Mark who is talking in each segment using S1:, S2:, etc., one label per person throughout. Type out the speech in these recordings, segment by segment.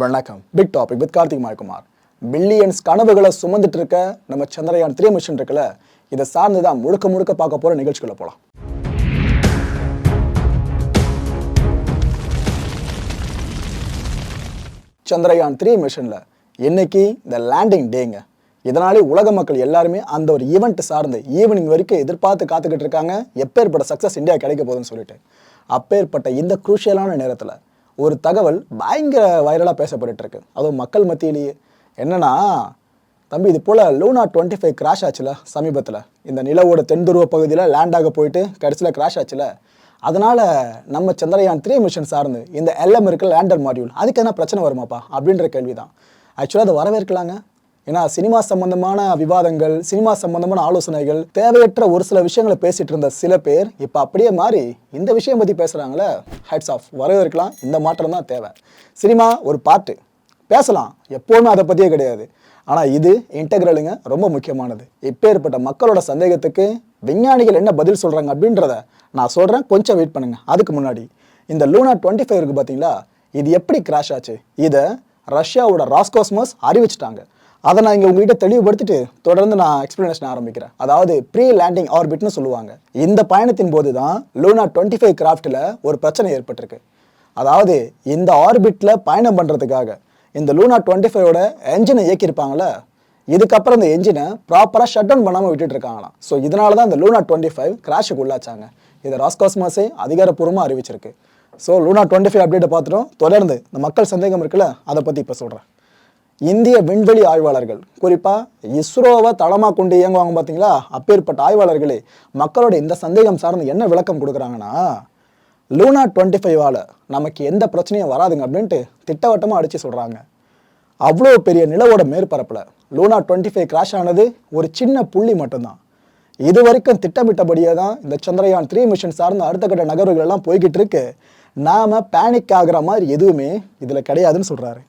S1: வணக்கம். Big topic with Karthik மாய்குமார். Billions கனவுகளை சுமந்துட்டு இருக்க நம்ம சந்திரயான் த்ரீ மிஷன் இருக்குல்ல இதை சார்ந்து தான் முழுக்க முழுக்க பார்க்க போகிற நிகழ்ச்சிகளை போகலாம் சந்திரயான் த்ரீ மிஷனில் இன்னைக்கு இந்த லேண்டிங் டேங்க இதனாலே உலக மக்கள் எல்லாருமே அந்த ஒரு ஈவெண்ட் சார்ந்து ஈவினிங் வரைக்கும் எதிர்பார்த்து காத்துக்கிட்டு இருக்காங்க. எப்பேற்பட்ட சக்ஸஸ் இந்தியா கிடைக்க போகுதுன்னு சொல்லிட்டு. அப்பேற்பட்ட இந்த குரூஷியலான நேரத்தில் ஒரு தகவல் பயங்கர வைரலாக பேசப்பட்டு இருக்கு அதுவும் மக்கள் மத்தியிலேயே. என்னன்னா தம்பி இது போல் லூனா டுவெண்ட்டி ஃபைவ் கிராஷ் ஆச்சுல சமீபத்தில். இந்த நிலவோட தென்துருவ பகுதியில் லேண்டாக போயிட்டு கடைசியில் கிராஷ் ஆச்சுல. அதனால் நம்ம சந்திரயான் த்ரீ மிஷன் சார்ந்து இந்த எல்எம் இருக்க லேண்டர் மாடியூல் அதுக்கு என்ன பிரச்சனை வருமாப்பா? அப்படின்ற கேள்வி தான் ஆக்சுவலாக அதை வரவேற்கலாங்க. ஏன்னா சினிமா சம்பந்தமான விவாதங்கள் சினிமா சம்பந்தமான ஆலோசனைகள் தேவையற்ற ஒரு சில விஷயங்களை பேசிட்டு இருந்த சில பேர் இப்போ அப்படியே மாறி இந்த விஷயம் பற்றி பேசுகிறாங்களே ஹெட்ஸ் ஆஃப் வரவேற்கலாம். இந்த மாற்றம் தான் தேவை. சினிமா ஒரு பாட்டு. பேசலாம். எப்போவுமே அதை பற்றியே கிடையாது. ஆனால் இது இன்டெக்ரலுங்க ரொம்ப முக்கியமானது. இப்பேற்பட்ட மக்களோட சந்தேகத்துக்கு விஞ்ஞானிகள் என்ன பதில் சொல்கிறாங்க அப்படின்றத நான் சொல்கிறேன் கொஞ்சம் வெயிட் பண்ணுங்க. அதுக்கு முன்னாடி இந்த லூனா டுவெண்ட்டி ஃபைவ் இருக்குது பார்த்தீங்களா இது எப்படி கிராஷ் ஆச்சு? இதை ரஷ்யாவோட ராஸ்காஸ்மஸ் அறிவிச்சிட்டாங்க. அதை நான் இங்கே உங்ககிட்ட தெளிவுபடுத்திட்டு தொடர்ந்து நான் எக்ஸ்பிளனேஷன் ஆரம்பிக்கிறேன். அதாவது ப்ரீ லேண்டிங் ஆர்பிட்னு சொல்லுவாங்க. இந்த பயணத்தின் போது தான் லூனா டுவெண்ட்டி ஃபைவ் கிராஃப்டில் ஒரு பிரச்சனை ஏற்பட்டிருக்கு. அதாவது இந்த ஆர்பிட்டில் பயணம் பண்ணுறதுக்காக இந்த லூனா டுவெண்ட்டி ஃபைவோட என்ஜினை இயக்கியிருப்பாங்கள இதுக்கப்புறம் இந்த என்ஜினை ப்ராப்பராக ஷட் டவுன் பண்ணாமல் விட்டுட்டு இருக்காங்களாம். ஸோ இதனால தான் இந்த லூனா டுவெண்ட்டி ஃபைவ் கிராஷுக்கு உள்ளாச்சாங்க. இதை ராஸ்காஸ்மாஸே அதிகாரப்பூர்வமாக அறிவிச்சிருக்கு. ஸோ லூனா டுவெண்ட்டி ஃபைவ் அப்டேட்டை பார்த்துட்டோம். தொடர்ந்து இந்த மக்கள் சந்தேகம் இருக்குல்ல அதை பற்றி இப்போ சொல்கிறேன் இந்திய விண்வெளி ஆய்வாளர்கள் குறிப்பாக இஸ்ரோவை தளமாக கொண்டு இயங்குவாங்க பார்த்தீங்களா அப்பேற்பட்ட ஆய்வாளர்களே மக்களோட இந்த சந்தேகம் சார்ந்து என்ன விளக்கம் கொடுக்குறாங்கன்னா லூனா டுவெண்ட்டி ஃபைவால் நமக்கு எந்த பிரச்சனையும் வராதுங்க அப்படின்ட்டு திட்டவட்டமாக அடித்து சொல்கிறாங்க அவ்வளோ பெரிய நிலவோட மேற்பரப்பில் லூனா டுவெண்ட்டி ஃபைவ் கிராஷ் ஆனது ஒரு சின்ன புள்ளி மட்டும்தான். இது வரைக்கும் திட்டமிட்டபடியே தான் இந்த சந்திரயான் த்ரீ மிஷன் சார்ந்த அடுத்த கட்ட நகர்வுகள் எல்லாம் போய்கிட்டு இருக்கு. நாம் பேனிக் ஆகிற மாதிரி எதுவுமே இதில் கிடையாதுன்னு சொல்கிறாரு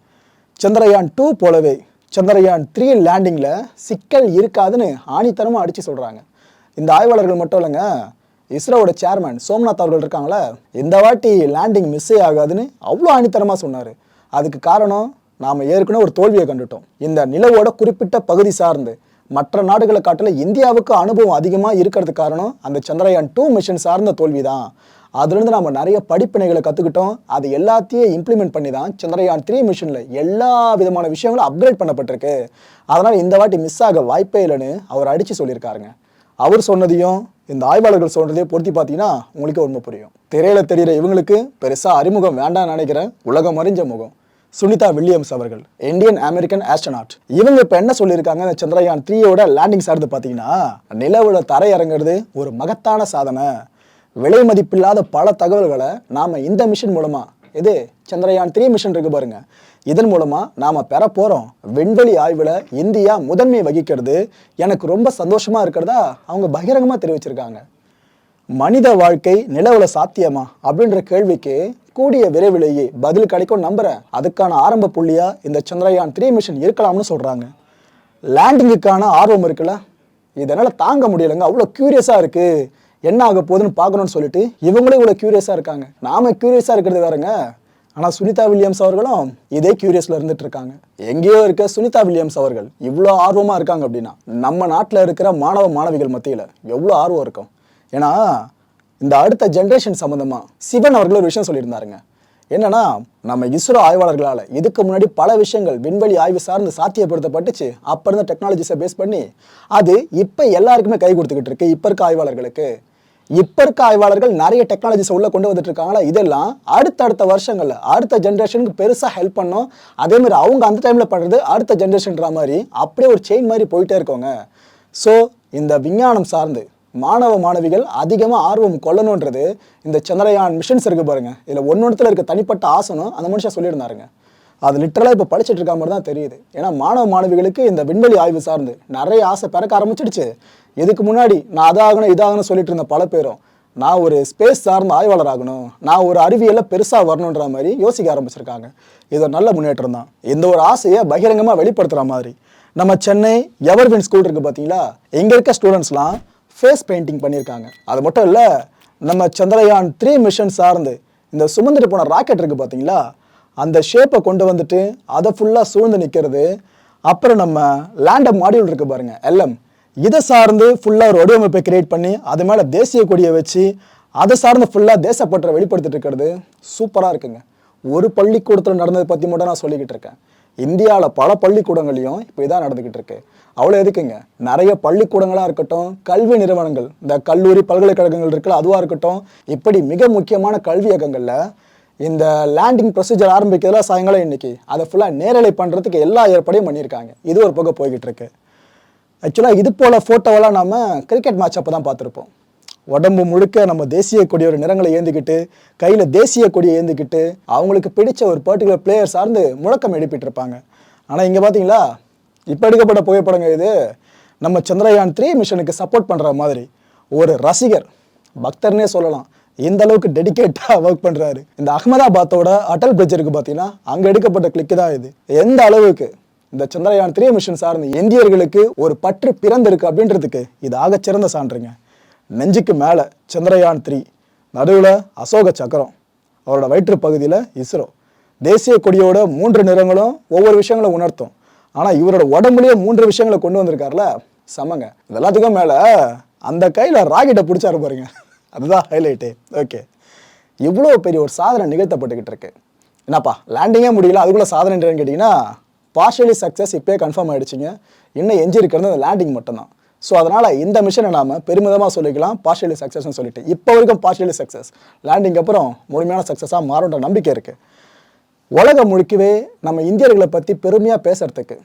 S1: சந்திரயான் டூ போலவே சந்திரயான் த்ரீ லேண்டிங்கில் சிக்கல் இருக்காதுன்னு ஆணித்தனமாக அடித்து சொல்கிறாங்க இந்த ஆய்வாளர்கள் மட்டும் இல்லைங்க இஸ்ரோவோட சேர்மேன் சோம்நாத் அவர்கள் இருக்காங்களே இந்த வாட்டி லேண்டிங் மிஸ்ஸே ஆகாதுன்னு அவ்வளோ ஆணித்தனமாக சொன்னார். அதுக்கு காரணம் நாம் ஏற்கனவே ஒரு தோல்வியை கண்டுட்டோம். இந்த நிலவோட குறிப்பிட்ட பகுதி சார்ந்து மற்ற நாடுகளை காட்டில இந்தியாவுக்கு அனுபவம் அதிகமாக இருக்கிறதுக்கு காரணம் அந்த சந்திரயான் டூ மிஷன் சார்ந்த தோல்வி தான் அதுலேருந்து நம்ம நிறைய படிப்பினைகளை கற்றுக்கிட்டோம் அது எல்லாத்தையும் இம்ப்ளிமெண்ட் பண்ணி தான் சந்திரயான் த்ரீ மிஷனில் எல்லா விதமான விஷயங்களும் அப்கிரேட் பண்ணப்பட்டிருக்கு. அதனால் இந்த வாட்டி மிஸ் ஆக வாய்ப்பே இல்லைன்னு அவர் அடித்து சொல்லியிருக்காருங்க. அவர் சொன்னதையும் இந்த ஆய்வாளர்கள் சொல்றதையும் பொருத்தி பார்த்தீங்கன்னா உங்களுக்கு உண்மை புரியும். திரையில் தெரிகிற இவங்களுக்கு பெருசாக அறிமுகம் வேண்டாம்னு நினைக்கிறேன். உலகம் அறிஞ்ச முகம். சுனிதா வில்லியம்ஸ் அவர்கள் இந்தியன் அமெரிக்கன் ஆஸ்ட்ரோனாட் இவங்க இப்போ என்ன சொல்லியிருக்காங்க? இந்த சந்திரயான் த்ரீயோட லேண்டிங் சார்ந்து பார்த்தீங்கன்னா நிலவுல தரை இறங்குறது ஒரு மகத்தான சாதனை. விலை மதிப்பில்லாத பல தகவல்களை நாம் இந்த மிஷன் மூலமாக இது சந்திரயான் த்ரீ மிஷன் இருக்கு பாருங்க. இதன் மூலமாக நாம் பெற போகிறோம் விண்வெளி ஆய்வில் இந்தியா முதன்மை வகிக்கிறது. எனக்கு ரொம்ப சந்தோஷமாக இருக்கிறதா அவங்க பகிரங்கமாக தெரிவிச்சிருக்காங்க. மனித வாழ்க்கை நிலவில் சாத்தியமா அப்படின்ற கேள்விக்கு கூடிய விரைவிலேயே பதில் கிடைக்கும் நம்புறேன். அதுக்கான ஆரம்ப புள்ளியாக இந்த சந்திரயான் த்ரீ மிஷன் இருக்கலாம்னு சொல்கிறாங்க லேண்டிங்குக்கான ஆர்வம் இருக்குல்ல? இதனால் தாங்க முடியலைங்க. அவ்வளோ க்யூரியஸாக இருக்குது என்ன ஆக போகுதுன்னு பார்க்கணும்னு சொல்லிட்டு இவங்களே இவ்வளோ க்யூரியஸாக இருக்காங்க. நாம க்யூரியஸாக இருக்கிறது வேறங்க. ஆனால் சுனிதா வில்லியம்ஸ் அவர்களும் இதே க்யூரியஸில் இருந்துட்டு இருக்காங்க. எங்கேயோ இருக்க சுனிதா வில்லியம்ஸ் அவர்கள் இவ்வளோ ஆர்வமாக இருக்காங்க அப்படின்னா நம்ம நாட்டில் இருக்கிற மாணவ மாணவிகள் மத்தியில் எவ்வளோ ஆர்வம் இருக்கும். ஏன்னா இந்த அடுத்த ஜென்ரேஷன் சம்மந்தமாக சிவன் அவர்கள் ஒரு விஷயம் சொல்லியிருந்தாருங்க. என்னன்னா நம்ம இஸ்ரோ ஆய்வாளர்களால் இதுக்கு முன்னாடி பல விஷயங்கள் விண்வெளி ஆய்வு சார்ந்து சாத்தியப்படுத்தப்பட்டுச்சு. அப்போ இருந்த டெக்னாலஜிஸை பேஸ் பண்ணி அது இப்போ எல்லாருக்குமே கை கொடுத்துக்கிட்டு இருக்கு. இப்போ இருக்க ஆய்வாளர்களுக்கு. இப்போ இருக்க ஆய்வாளர்கள் நிறைய டெக்னாலஜிஸ் உள்ளே கொண்டு வந்துட்டு இருக்காங்களா இதெல்லாம் அடுத்தடுத்த வருஷங்களில் அடுத்த ஜென்ரேஷனுக்கு பெருசாக ஹெல்ப் பண்ணும். அதேமாதிரி அவங்க அந்த டைமில் பண்ணுறது அடுத்த ஜென்ரேஷன்ற மாதிரி அப்படியே ஒரு செயின் மாதிரி போயிட்டே இருக்கோங்க ஸோ இந்த விஞ்ஞானம் சார்ந்து மாணவ மாணவிகள் அதிகமாக ஆர்வம் கொள்ளணுன்றது இந்த சந்திரயான் மிஷன்ஸ் இருக்குது பாருங்கள் இதில் ஒன்று ஒன்றுத்தில் இருக்க தனிப்பட்ட ஆசனம் அந்த மனுஷன் சொல்லியிருந்தாருங்க. அது லிட்டரலாக இப்போ படிச்சுட்டு இருக்க மாதிரி தான் தெரியுது. ஏன்னா மாணவ மாணவிகளுக்கு இந்த விண்வெளி ஆய்வு சார்ந்து நிறைய ஆசை பிறக்க ஆரம்பிச்சிடுச்சு. இதுக்கு முன்னாடி நான் அதாகணும் இதாகணும் சொல்லிட்டு இருந்த பல பேரும் நான் ஒரு ஸ்பேஸ் சார்ந்த ஆய்வாளர் ஆகணும் நான் ஒரு அறிவியலில் பெருசாக வரணுன்ற மாதிரி யோசிக்க ஆரம்பிச்சிருக்காங்க. இது ஒரு நல்ல முன்னேற்றம் தான். இந்த ஒரு ஆசையை பகிரங்கமாக வெளிப்படுத்துகிற மாதிரி. நம்ம சென்னை எவர்வின் ஸ்கூல் இருக்குது பார்த்தீங்களா இங்கே இருக்க ஸ்டூடெண்ட்ஸ்லாம் ஃபேஸ் பெயிண்டிங் பண்ணியிருக்காங்க. அது மட்டும் இல்லை நம்ம சந்திரயான் த்ரீ மிஷன் சார்ந்து இந்த சுமந்துட்டு போன ராக்கெட் இருக்குது பார்த்தீங்களா அந்த ஷேப்பை கொண்டு வந்துட்டு அதை ஃபுல்லாக சூழ்ந்து நிற்கிறது அப்புறம் நம்ம லேண்டப் மாடியூல் இருக்குது பாருங்கள் எல்எம் இதை சார்ந்து ஃபுல்லாக ஒரு வடிவமைப்பை கிரியேட் பண்ணி அது மேலே தேசிய கொடியை வச்சு அதை சார்ந்து ஃபுல்லாக தேசப்பற்றை வெளிப்படுத்திட்டு இருக்கிறது. சூப்பராக இருக்குங்க. ஒரு பள்ளிக்கூடத்தில் நடந்ததை பற்றி மட்டும் நான் சொல்லிக்கிட்டு இருக்கேன். இந்தியாவில் பல பள்ளிக்கூடங்களையும் இப்போ இதான் நடந்துக்கிட்டு இருக்கு. அவ்வளோ எதுக்குங்க? நிறைய பள்ளிக்கூடங்களாக இருக்கட்டும் கல்வி நிறுவனங்கள் இந்த கல்லூரி பல்கலைக்கழகங்கள் இருக்குல்ல அதுவாக இருக்கட்டும் இப்படி மிக முக்கியமான கல்வி இயக்கங்களில் இந்த லேண்டிங் ப்ரொசீஜர் ஆரம்பிக்கிறதுல சாயங்காலம் இன்றைக்கி அதை ஃபுல்லாக நேரலை பண்ணுறதுக்கு எல்லா ஏற்பாடையும் பண்ணியிருக்காங்க. இது ஒரு பக்கம் போய்கிட்டு இருக்கு ஆக்சுவலாக இது போல் ஃபோட்டோவெல்லாம் நம்ம கிரிக்கெட் மேட்ச் அப்போ தான் பார்த்துருப்போம். உடம்பு முழுக்க நம்ம தேசிய கொடியோட நிறங்களை ஏந்திக்கிட்டு கையில் தேசிய கொடியை ஏந்திக்கிட்டு அவங்களுக்கு பிடிச்ச ஒரு பர்டிகுலர் பிளேயர் சார்ந்து முழக்கம் எழுப்பிட்டு இருப்பாங்க ஆனால் இங்கே பார்த்தீங்களா இப்போ எடுக்கப்பட்ட புகைப்படங்க இது. நம்ம சந்திரயான் த்ரீ மிஷனுக்கு சப்போர்ட் பண்ணுற மாதிரி ஒரு ரசிகர் பக்தர்னே சொல்லலாம். இந்த அளவுக்கு டெடிகேட்டாக ஒர்க் பண்ணுறாரு இந்த அகமதாபாத்தோட அடல் பிரிட்ஜ் இருக்கு பார்த்தீங்கன்னா அங்கே எடுக்கப்பட்ட கிளிக்கு தான் இது. எந்த அளவுக்கு? இந்த சந்திரயான் த்ரீ மிஷன் சார்ந்த இந்தியர்களுக்கு ஒரு பற்று பிறந்திருக்கு அப்படின்றதுக்கு இது ஆகச்சிறந்த சான்றுங்க. நெஞ்சுக்கு மேலே சந்திரயான் த்ரீ நடுவில் அசோக சக்கரம் அவரோட வயிற்று பகுதியில் இஸ்ரோ. தேசிய கொடியோட மூன்று நிறங்களும் ஒவ்வொரு விஷயங்களை உணர்த்தும். ஆனால் இவரோட உடம்புலயே மூன்று விஷயங்களை கொண்டு வந்திருக்காருல சமங்க. இது எல்லாத்துக்கும் மேலே அந்த கையில் ராக்கெட்டை பிடிச்சாரு பாருங்க. அதுதான் ஹைலைட்டு ஓகே இவ்வளோ பெரிய ஒரு சாதனை நிகழ்த்தப்பட்டுக்கிட்டு இருக்கு என்னப்பா லேண்டிங்கே முடியல அதுக்குள்ளே சாதனை என்னன்னு கேட்டிங்கன்னா பார்ஷியலி சக்ஸஸ் இப்போயே கன்ஃபார்ம் ஆகிடுச்சிங்க இன்னும் எஞ்சி இருக்கிறது அந்த லேண்டிங் மட்டும்தான். ஸோ அதனால் இந்த மிஷனை நாம பெருமிதமாக சொல்லிக்கலாம் பார்ஷியலி சக்ஸஸ்னு சொல்லிட்டு. இப்போ வரைக்கும் பார்ஷியலி சக்ஸஸ் லேண்டிங் அப்புறம் முழுமையான சக்ஸஸாக மாறுன்ற நம்பிக்கை இருக்குது உலகம் முழுக்கவே நம்ம இந்தியர்களை பற்றி பெருமையாக பேசுகிறதுக்கு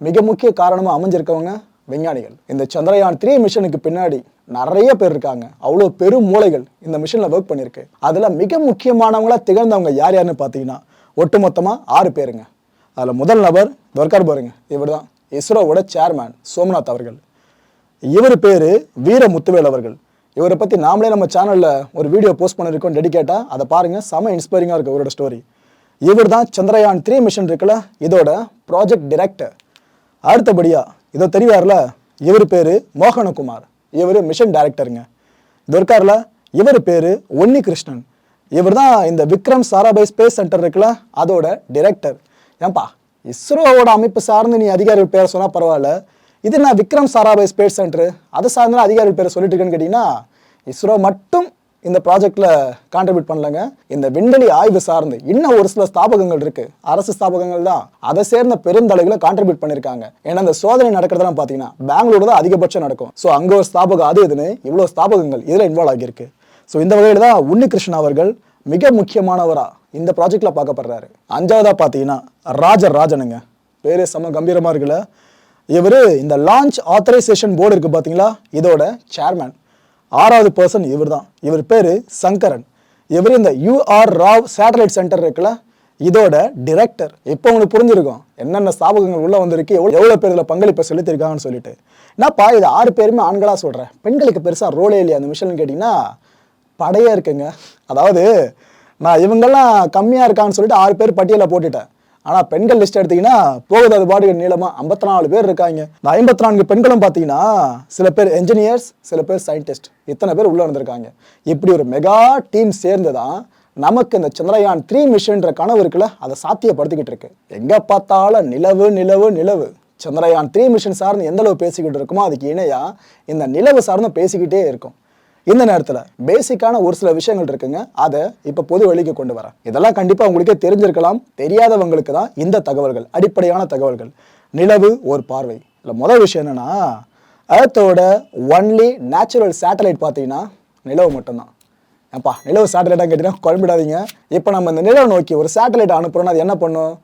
S1: மிக முக்கிய காரணமாக அமைஞ்சிருக்கவங்க விஞ்ஞானிகள். இந்த சந்திரயான் த்ரீ மிஷனுக்கு பின்னாடி நிறைய பேர் இருக்காங்க. அவ்வளோ பெரும் மூளைகள் இந்த மிஷனில் ஒர்க் பண்ணியிருக்கு. அதில் மிக முக்கியமானவங்களாக திகழ்ந்தவங்க யார் யாருன்னு பார்த்தீங்கன்னா ஒட்டுமொத்தமாக ஆறு பேருங்க. அதில் முதல் நபர் துர்கார் பாருங்க. இவர் தான் இஸ்ரோவோட சேர்மேன் சோம்நாத் அவர்கள். இவர் பேர் வீர முத்துவேல் அவர்கள். இவரை பற்றி நாமளே நம்ம சேனலில் ஒரு வீடியோ போஸ்ட் பண்ணியிருக்கோம் டெடிக்கேட்டாக அதை பாருங்கள் செம இன்ஸ்பைரிங்காக இருக்குது இவரோட ஸ்டோரி இவர் தான் சந்திரயான் த்ரீ மிஷன் இருக்குல்ல இதோட ப்ராஜெக்ட் டிரெக்டர் அடுத்தபடியாக இதோ தெரிவார்ல? இவர் பேர் மோகனகுமார். இவர் மிஷன் டைரக்டருங்க இது இருக்கார்ல? இவர் பேர் ஒன்னி கிருஷ்ணன் இவர் தான் இந்த விக்ரம் சாராபாய் ஸ்பேஸ் சென்டர் இருக்குல்ல அதோட டிரெக்டர் ஏன்பா இஸ்ரோவோட அமைப்பு சார்ந்து நீ அதிகாரிகள் பேரை சொன்னால் பரவாயில்ல. இது நான் விக்ரம் சாராபாய் ஸ்பேஸ் சென்டர் அதை சார்ந்த அதிகாரிகள் பேரை சொல்லிட்டு இருக்கேன்னு கேட்டிங்கன்னா இஸ்ரோ மட்டும் இந்த ப்ராஜெக்டில் கான்ட்ரிபியூட் பண்ணலங்க. இந்த விண்வெளி ஆய்வு சார்ந்து இன்னும் ஒரு சில ஸ்தாபகங்கள் இருக்கு. அரசு ஸ்தாபகங்கள் தான். அதை சேர்ந்த பெருந்தலைகளை கான்ட்ரிபியூட் பண்ணியிருக்காங்க. ஏன்னா இந்த சோதனை நடக்கிறதெல்லாம் பார்த்தீங்கன்னா பெங்களூர் தான் அதிகபட்சம் நடக்கும். ஸோ அங்கே ஒரு ஸ்தாபகம் அது இதுன்னு இவ்வளோ ஸ்தாபகங்கள் இதில் இன்வால்வ் ஆகியிருக்கு. ஸோ இந்த வகையில் தான் உன்னிகிருஷ்ணன் அவர்கள் மிக முக்கியமானவராக இந்த ப்ராஜெக்டில் பார்க்கப்படுறாரு. அஞ்சாவதாக பார்த்தீங்கன்னா ராஜர் ராஜனுங்க. பேரே சம கம்பீரமாக இருக்குல்ல. இவர் இந்த லான்ச் ஆத்தரைசேஷன் போர்டு இருக்குது பார்த்தீங்களா? இதோட சேர்மேன் ஆறாவது பர்சன் இவர் தான் இவர் பேர் சங்கரன். இவர் இந்த யூஆர் ராவ் சேட்டலைட் சென்டர் இருக்குல்ல இதோட டிரெக்டர் இப்போ உங்களுக்கு புரிஞ்சிருக்கும் என்னென்ன ஸ்தாபகங்கள் உள்ளே வந்திருக்கு எவ்வளோ எவ்வளோ பேர் இதில் பங்களிப்பை செலுத்திருக்காங்கன்னு சொல்லிட்டு. என்னப்பா இது ஆறு பேருமே ஆண்களாக சொல்கிறேன் பெண்களுக்கு பெருசாக ரோலே இல்லையா? அந்த மிஷன் கேட்டிங்கன்னா படையாக இருக்குங்க. அதாவது நான் இவங்கெல்லாம் கம்மியாக இருக்கான்னு சொல்லிட்டு ஆறு பேர் பட்டியலில் போட்டுட்டேன். ஆனால் பெண்கள் லிஸ்ட் எடுத்தீங்கன்னா போகுது அது பாட்டுக்கு நீளமாக ஐம்பத்தி நாலு பேர் இருக்காங்க. இந்த ஐம்பத்தி நான்கு பெண்களும் பார்த்தீங்கன்னா சில பேர் என்ஜினியர்ஸ் சில பேர் சயின்டிஸ்ட் இத்தனை பேர் உள்ளே வந்திருக்காங்க. இப்படி ஒரு மெகா டீம் சேர்ந்து தான் நமக்கு இந்த சந்திரயான் த்ரீ மிஷன்ற கனவு இருக்குல்ல அதை சாத்தியப்படுத்திக்கிட்டு இருக்கு. எங்கே பார்த்தாலும் நிலவு நிலவு நிலவு. சந்திரயான் த்ரீ மிஷன் சார்ந்து எந்தளவு பேசிக்கிட்டு இருக்குமோ அதுக்கு இணையாக இந்த நிலவு சார்ந்து பேசிக்கிட்டே இருக்கும். இந்த நேரத்தில் பேசிக்கான ஒரு சில விஷயங்கள் இருக்குங்க. அதை இப்போ பொது வெளிக்கு கொண்டு வரேன். இதெல்லாம் கண்டிப்பாக உங்களுக்கே தெரிஞ்சிருக்கலாம். தெரியாதவங்களுக்கு தான் இந்த தகவல்கள் அடிப்படையான தகவல்கள். நிலவு ஒரு பார்வை. இல்லை முதல் விஷயம் என்னென்னா அர்த்தோட ஒன்லி நேச்சுரல் சேட்டலைட் பார்த்தீங்கன்னா நிலவு மட்டும்தான். ஏப்பா நிலவு சேட்டலைட்டாக கேட்டீங்கன்னா குழம்பிடாதீங்க. இப்போ நம்ம இந்த நிலவை நோக்கி ஒரு சேட்டலைட் அனுப்புகிறோன்னா அது என்ன பண்ணும்?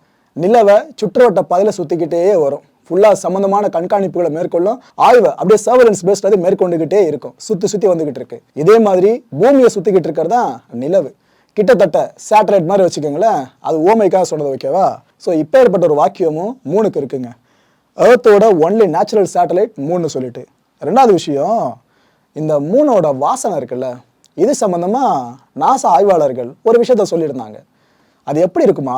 S1: நிலவை சுற்றுவட்ட பதில சுற்றிக்கிட்டே வரும். ஃபுல்லாக சம்மந்தமான கண்காணிப்புகளை மேற்கொள்ளும் ஆய்வை அப்படியே சர்வலன்ஸ் பேஸ்ட் அது மேற்கொண்டுகிட்டே இருக்கும். சுற்றி சுற்றி வந்துகிட்டு இருக்கு. இதே மாதிரி பூமியை சுற்றிக்கிட்டு இருக்கிறது தான் நிலவு. கிட்டத்தட்ட சேட்டலைட் மாதிரி வச்சுக்கோங்களேன். அது ஓமைக்காக சொன்னது ஓகேவா ஸோ இப்போ ஏற்பட்ட ஒரு வாக்கியமும் மூணுக்கு இருக்குங்க. ஏர்த்தோட ஒன்லி நேச்சுரல் சேட்டலைட் மூணு சொல்லிட்டு. ரெண்டாவது விஷயம் இந்த மூணோட வாசனை இருக்குல்ல இது சம்மந்தமாக நாசா ஆய்வாளர்கள் ஒரு விஷயத்த சொல்லியிருந்தாங்க. அது எப்படி இருக்குமா?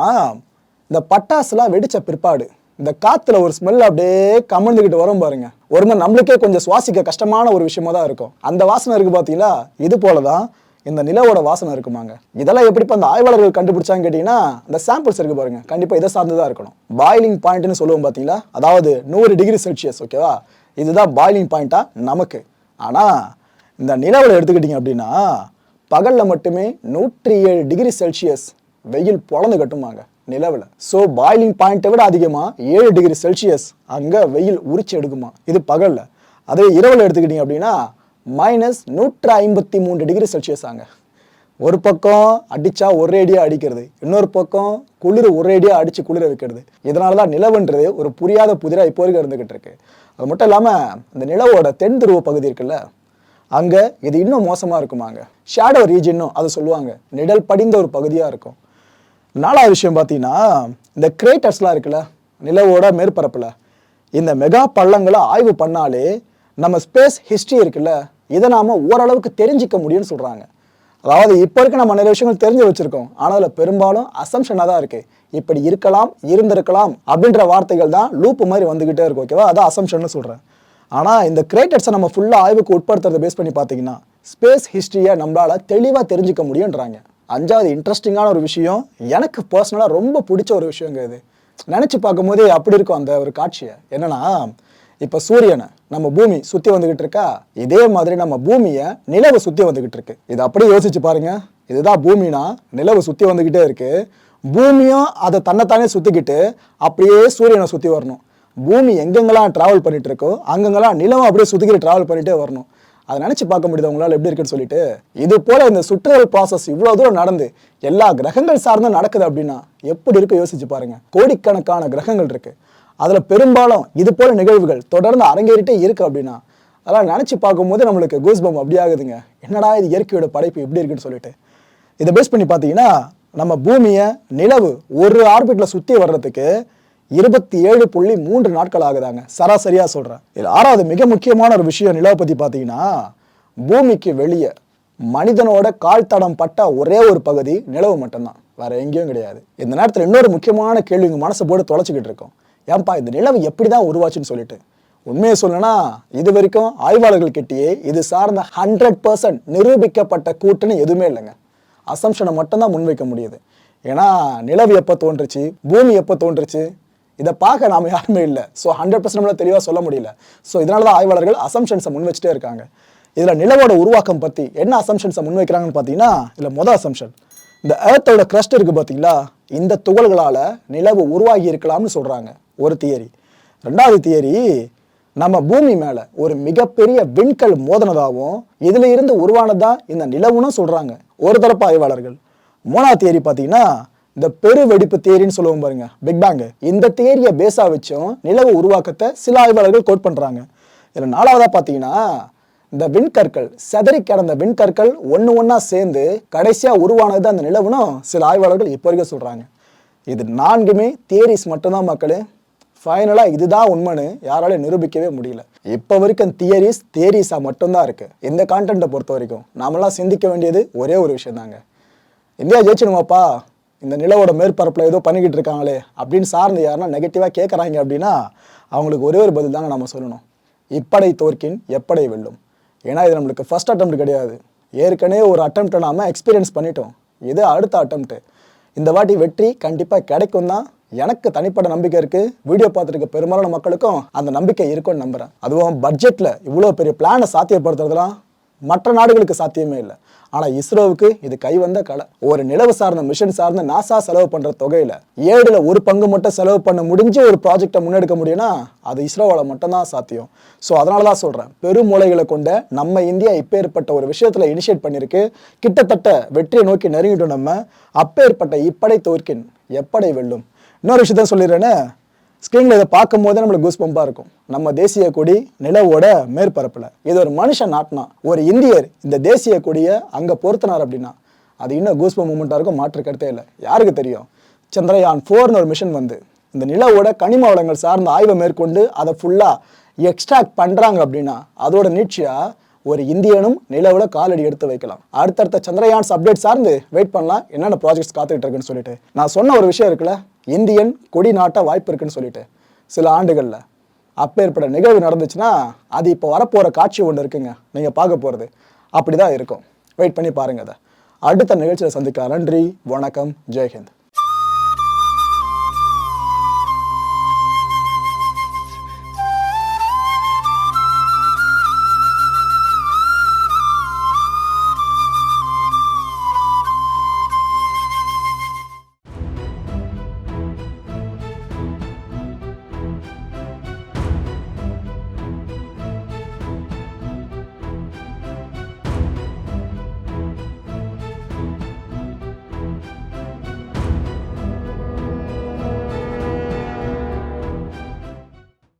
S1: இந்த பட்டாசுலாம் வெடித்த பிற்பாடு. இந்த காத்துல ஒரு ஸ்மெல் அப்படியே கமழ்ந்துக்கிட்டு வரும் பாருங்க. ஒரு மாதிரி நம்மளுக்கே கொஞ்சம் சுவாசிக்க கஷ்டமான ஒரு விஷயமா தான் இருக்கும். அந்த வாசனை இருக்கு பார்த்தீங்களா இது போலதான் இந்த நிலவோட வாசனை இருக்குமாங்க. இதெல்லாம் எப்படிப்பா அந்த ஆய்வாளர்கள் கண்டுபிடிச்சாங்க கேட்டீங்கன்னா அந்த சாம்பிள்ஸ் இருக்கு பாருங்க. கண்டிப்பாக இதை சார்ந்து தான் இருக்கணும் பாயிலிங் பாயிண்ட்னு சொல்லுவோம் பார்த்தீங்களா அதாவது நூறு டிகிரி செல்சியஸ் ஓகேவா இதுதான் பாயிலிங் பாயிண்டா நமக்கு. ஆனால் இந்த நிலவில் எடுத்துக்கிட்டிங்க அப்படின்னா பகலில் மட்டுமே நூற்றி ஏழு டிகிரி செல்சியஸ் வெயில் பொழந்து கட்டுமாங்க. நிலவில். ஸோ பாய்லிங் பாயிண்ட்டை விட அதிகமாக ஏழு டிகிரி செல்சியஸ் அங்கே வெயில் உரிச்சு எடுக்குமா? இது பகலில். அதே இரவில் எடுத்துக்கிட்டிங்க அப்படின்னா மைனஸ் நூற்றி ஐம்பத்தி மூன்று டிகிரி செல்சியஸ் ஆங்க ஒரு பக்கம் அடித்தா ஒரேடியாக அடிக்கிறது. இன்னொரு பக்கம் குளிர் ஒரேடியாக அடித்து குளிர வைக்கிறது. இதனால தான் நிலவுன்றது ஒரு புரியாத புதிராக இப்போ வரைக்கும் இருந்துக்கிட்டு இருக்கு. அது மட்டும் இல்லாமல் இந்த நிலவோட தென் துருவ பகுதி இருக்குல்ல அங்கே இது இன்னும் மோசமாக இருக்குமாங்க. ஷேடோ ரீஜின்னும் அதை சொல்லுவாங்க. நிழல் படிந்த ஒரு பகுதியாக இருக்கும். நாலாவது விஷயம் பார்த்தீங்கன்னா இந்த கிரேட்டர்ஸ்லாம் இருக்குல்ல நிலவோட மேற்பரப்பில் இந்த மெகா பள்ளங்களை ஆய்வு பண்ணாலே நம்ம ஸ்பேஸ் ஹிஸ்ட்ரி இருக்குல்ல இதை நாம் ஓரளவுக்கு தெரிஞ்சிக்க முடியும்னு சொல்கிறாங்க அதாவது இப்போ இருக்க நம்ம நிறைய விஷயங்கள் தெரிஞ்சு வச்சுருக்கோம். ஆனால் அதில் பெரும்பாலும் அசம்ஷனாக தான் இருக்குது இப்படி இருக்கலாம் இருந்திருக்கலாம் அப்படின்ற வார்த்தைகள் தான் லூப்பு மாதிரி வந்துக்கிட்டே இருக்கும் ஓகேவா அதான் அசம்ஷன்னு சொல்கிறேன் ஆனால் இந்த கிரேட்டர்ஸை நம்ம ஃபுல்லாக ஆய்வுக்கு உட்படுத்துறதை பேஸ் பண்ணி பார்த்தீங்கன்னா ஸ்பேஸ் ஹிஸ்ட்ரியை நம்மளால் தெளிவாக தெரிஞ்சுக்க முடியுன்றாங்க அஞ்சாவது இன்ட்ரெஸ்டிங்கான ஒரு விஷயம் எனக்கு பர்சனலாக ரொம்ப பிடிச்ச ஒரு விஷயங்க இது. நினச்சி பார்க்கும்போதே அப்படி இருக்கும் அந்த ஒரு காட்சியை. என்னன்னா இப்போ சூரியனை நம்ம பூமி சுற்றி வந்துக்கிட்டு இருக்கா? இதே மாதிரி நம்ம பூமியை நிலவை சுற்றி வந்துக்கிட்டு இருக்கு. இது அப்படியே யோசிச்சு பாருங்க. இதுதான் பூமினா நிலவு சுற்றி வந்துக்கிட்டே இருக்கு. பூமியும் அதை தன்னைத்தானே சுற்றிக்கிட்டு அப்படியே சூரியனை சுற்றி வரணும். பூமி எங்கெங்கெல்லாம் ட்ராவல் பண்ணிட்டு இருக்கோ அங்கங்கெல்லாம் நிலவும் அப்படியே சுற்றிக்கிட்டு ட்ராவல் பண்ணிகிட்டே வரணும். அதை நினச்சி பார்க்க முடியுது உங்களால் எப்படி இருக்குன்னு சொல்லிட்டு. இது போல இந்த சுற்றுதல் ப்ராசஸ் இவ்வளோ தூரம் நடந்து எல்லா கிரகங்கள் சார்ந்தும் நடக்குது அப்படின்னா எப்படி இருக்கு யோசிச்சு பாருங்க. கோடிக்கணக்கான கிரகங்கள் இருக்கு. அதில் பெரும்பாலும் இது போல நிகழ்வுகள் தொடர்ந்து அரங்கேறிட்டே இருக்கு அப்படின்னா அதெல்லாம் நினச்சி பார்க்கும்போது நம்மளுக்கு கூஸ்பம் அப்படி ஆகுதுங்க. என்னடா இது இயற்கையோட படைப்பு எப்படி இருக்குன்னு சொல்லிட்டு. இதை பேஸ் பண்ணி பார்த்தீங்கன்னா நம்ம பூமியை நிலவு ஒரு ஆர்பிட்டில் சுற்றி வர்றதுக்கு இருபத்தி ஏழு புள்ளி மூன்று நாட்கள் ஆகுதாங்க சராசரியா சொல்றேன். இதில் ஆறாவது மிக முக்கியமான ஒரு விஷயம் நிலவை பத்தி பார்த்தீங்கன்னா பூமிக்கு வெளியே மனிதனோட கால் தடம் பட்ட ஒரே ஒரு பகுதி நிலவு மட்டும்தான். வேற எங்கேயும் கிடையாது. இந்த நேரத்தில் இன்னொரு முக்கியமான கேள்வி உங்க மனசை போட்டு தொலைச்சிக்கிட்டு இருக்கோம். ஏன்பா இந்த நிலவு எப்படி தான் உருவாச்சுன்னு சொல்லிட்டு. உண்மையை சொல்லணும்னா இது வரைக்கும் ஆய்வாளர்கள் கிட்டேயே இது சார்ந்த ஹண்ட்ரட் பர்சன்ட் நிரூபிக்கப்பட்ட கூட்டுன்னு எதுவுமே இல்லைங்க. அசம்ஷனை மட்டும்தான் முன்வைக்க முடியுது. ஏன்னா நிலவு எப்போ தோன்றுச்சு? பூமி எப்போ தோன்றுச்சு? இதை பார்க்க நாம யாருமே இல்லை. ஸோ ஹண்ட்ரட் பர்சன்ட் நம்மளால் தெளிவாக சொல்ல முடியல. ஸோ இதனால தான் ஆய்வாளர்கள் அசம்ஷன்ஸை முன் வச்சுட்டே இருக்காங்க. இதில் நிலவோட உருவாக்கம் பற்றி என்ன அசம்ஷன்ஸை முன்வைக்கிறாங்கன்னு பார்த்தீங்கன்னா இதில் மொதல் அசம்ஷன் இந்த ஏர்த்தோட க்ரஸ்ட் இருக்குது பார்த்தீங்களா? இந்த துகள்களால் நிலவு உருவாகி இருக்கலாம்னு சொல்கிறாங்க ஒரு தியரி ரெண்டாவது தியரி நம்ம பூமி மேலே ஒரு மிகப்பெரிய விண்கல் மோதினதாகவும் இதில் இருந்து உருவானதா இந்த நிலவுன்னு சொல்கிறாங்க ஒரு தரப்பு ஆய்வாளர்கள். மூணாவது தியரி பார்த்தீங்கன்னா இந்த பெரு வெடிப்பு தியரின்னு சொல்லுவோம் பாருங்க. பிக் பேங்கு இந்த தேரியை பேஸா வச்சும் நிலவு உருவாக்கத்தை சில ஆய்வாளர்கள் கோட் பண்றாங்க. இதில் நாலாவதா பார்த்தீங்கன்னா இந்த விண்கற்கள் செதறி கிடந்த விண்கற்கள் ஒன்று ஒன்றா சேர்ந்து கடைசியாக உருவானது அந்த நிலவுனும் சில ஆய்வாளர்கள் இப்போ வரைக்கும் சொல்கிறாங்க இது நான்குமே தியரிஸ் மட்டும்தான் மக்களே. ஃபைனலாக இதுதான் உண்மைன்னு யாராலையும் நிரூபிக்கவே முடியல. இப்போ வரைக்கும் தியரிஸ் தியரிஸாக மட்டும்தான் இருக்குது இந்த கான்டென்ட்டை பொறுத்த வரைக்கும் நாமெல்லாம் சிந்திக்க வேண்டியது ஒரே ஒரு விஷயம் தாங்க இந்தியா ஜெயிச்சிடுமாப்பா? இந்த நிலவோட மேற்பரப்பில் ஏதோ பண்ணிக்கிட்டு இருக்காங்களே அப்படின்னு சார்ந்து யாருன்னா நெகட்டிவாக கேட்குறாங்க அப்படின்னா அவங்களுக்கு ஒரே ஒரு பதில் தாங்க நம்ம சொல்லணும். இப்படை தோற்கின் எப்படை வெல்லும். ஏன்னா இது நம்மளுக்கு ஃபஸ்ட் அட்டம் கிடையாது. ஏற்கனவே ஒரு அட்டம்ப்டை நாம் எக்ஸ்பீரியன்ஸ் பண்ணிட்டோம். இது அடுத்த அட்டம்ப்ட் இந்த வாட்டி வெற்றி கண்டிப்பாக கிடைக்கும் தான். எனக்கு தனிப்பட்ட நம்பிக்கை இருக்குது வீடியோ பார்த்துருக்க பெரும்பாலான மக்களுக்கும் அந்த நம்பிக்கை இருக்கும்னு நம்புகிறேன் அதுவும் பட்ஜெட்டில் இவ்வளோ பெரிய பிளானை சாத்தியப்படுத்துறதுலாம் மற்ற நாடுகளுக்கு சாத்தியமே இல்லை. ஆனால் இஸ்ரோவுக்கு இது கை வந்த கலை ஒரு நிலவு சார்ந்த மிஷன் சார்ந்த நாசா செலவு பண்ணுற தொகையில் ஏழில் ஒரு பங்கு மட்டும் செலவு பண்ண முடிஞ்சு ஒரு ப்ராஜெக்டை முன்னெடுக்க முடியும்னா அது இஸ்ரோவால் மட்டும்தான் சாத்தியம். ஸோ அதனால தான் சொல்கிறேன் பெருமூளைகளை கொண்ட நம்ம இந்தியா இப்பேற்பட்ட ஒரு விஷயத்தில் இனிஷியேட் பண்ணியிருக்கு. கிட்டத்தட்ட வெற்றியை நோக்கி நெருங்கிட்டோம் நம்ம. அப்பேற்பட்ட இப்படை தோற்கின் எப்படை வெல்லும். இன்னொரு விஷயத்த சொல்லிடுறேன்னு ஸ்க்ரீனில் இதை பார்க்கும் போதே நம்மளுக்கு கூஸ் பம்பாக இருக்கும். நம்ம தேசிய கொடி நிலவோட மேற்பரப்பில். இது ஒரு மனுஷன் நாட்டினா ஒரு இந்தியர் இந்த தேசிய கொடியை அங்கே பொருத்தினார் அப்படின்னா அது இன்னும் கூஸ்பம் மூமெண்ட்டாக இருக்கும் மாற்று கருத்தே இல்லை. யாருக்கு தெரியும்? சந்திரயான் ஃபோர்னு ஒரு மிஷன் வந்து. இந்த நிலவோட கனிம வளங்கள் சார்ந்த ஆய்வை மேற்கொண்டு அதை ஃபுல்லாக எக்ஸ்ட்ராக்ட் பண்ணுறாங்க அப்படின்னா அதோட நீட்சியாக ஒரு இந்தியனும் நிலவோட காலடி எடுத்து வைக்கலாம். அடுத்தடுத்த சந்திரயான்ஸ் அப்டேட் சார்ந்து வெயிட் பண்ணலாம். என்னென்ன ப்ராஜெக்ட்ஸ் காத்துக்கிட்டு இருக்குன்னு சொல்லிட்டு. நான் சொன்ன ஒரு விஷயம் இருக்குல்ல இந்தியன் கொடி நாட்ட வாய்ப்பு இருக்குன்னு சொல்லிட்டு சில ஆண்டுகளில் அப்பேற்பட்ட நிகழ்வு நடந்துச்சுன்னா அது இப்போ வரப்போகிற காட்சி ஒன்று இருக்குங்க. நீங்கள் பார்க்க போகிறது அப்படி தான் இருக்கும். வெயிட் பண்ணி பாருங்க அதை. அடுத்த நிகழ்ச்சியில் சந்திக்கலாம். நன்றி வணக்கம் ஜெய்ஹிந்த்.